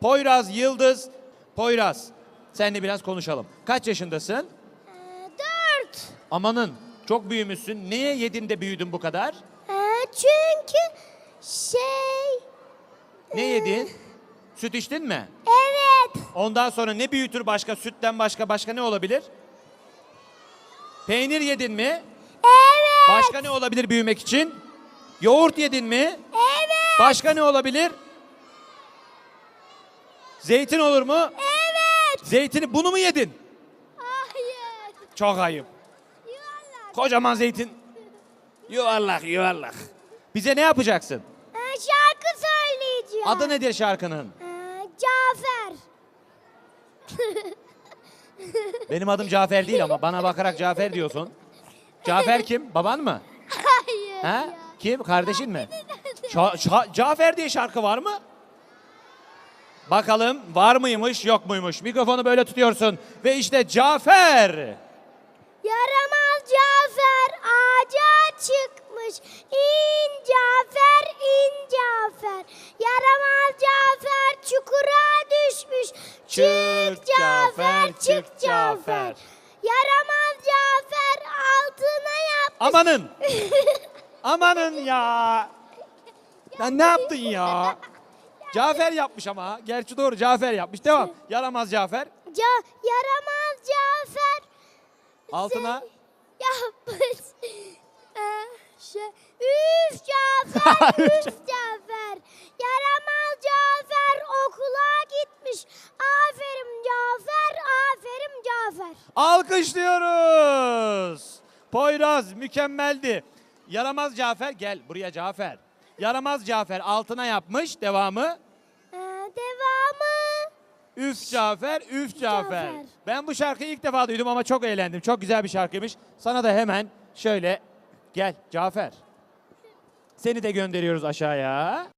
Poyraz Yıldız. Poyraz seninle biraz konuşalım. Kaç yaşındasın? Ee, dört. Amanın çok büyümüşsün. Neye yedin de büyüdün bu kadar? Ee, çünkü şey... Ne yedin? Süt içtin mi? Evet. Ondan sonra ne büyütür başka? Sütten başka başka ne olabilir? Peynir yedin mi? Evet. Başka ne olabilir büyümek için? Yoğurt yedin mi? Evet. Başka ne olabilir? Zeytin olur mu? Evet. Zeytini bunu mu yedin? Hayır. Çok ayıp. Yuvarlak. Kocaman zeytin. Yuvarlak yuvarlak. Bize ne yapacaksın? Ee, şarkı söyleyeceğim. Adı nedir şarkının? Ee, Cafer. Benim adım Cafer değil ama bana bakarak Cafer diyorsun. Cafer kim? Baban mı? Hayır He? ya. Kim? Kardeşin mi? Ça- Ça- Cafer diye şarkı var mı? Bakalım var mıymış yok muymuş? Mikrofonu böyle tutuyorsun ve işte Cafer. Yaramaz Cafer ağaca çıkmış. İn Cafer, in Cafer. Yaramaz Cafer çukura düşmüş. Çık Cafer, çık Cafer. Yaramaz Cafer altına yapmış. Amanın. Amanın ya. Sen ne yaptın ya? Cafer yapmış ama. Gerçi doğru Cafer yapmış. Devam. Yaramaz Cafer. Ca- yaramaz Cafer Altına. yapmış. Ee, şey, üf Cafer, üf Cafer. Yaramaz Cafer okula gitmiş. Aferin Cafer, aferin Cafer. Alkışlıyoruz. Poyraz mükemmeldi. Yaramaz Cafer gel buraya Cafer. Yaramaz Cafer altına yapmış devamı. Ee, devamı. Üf Cafer, üf Cafer. Cafer. Ben bu şarkıyı ilk defa duydum ama çok eğlendim. Çok güzel bir şarkıymış. Sana da hemen şöyle gel Cafer. Seni de gönderiyoruz aşağıya.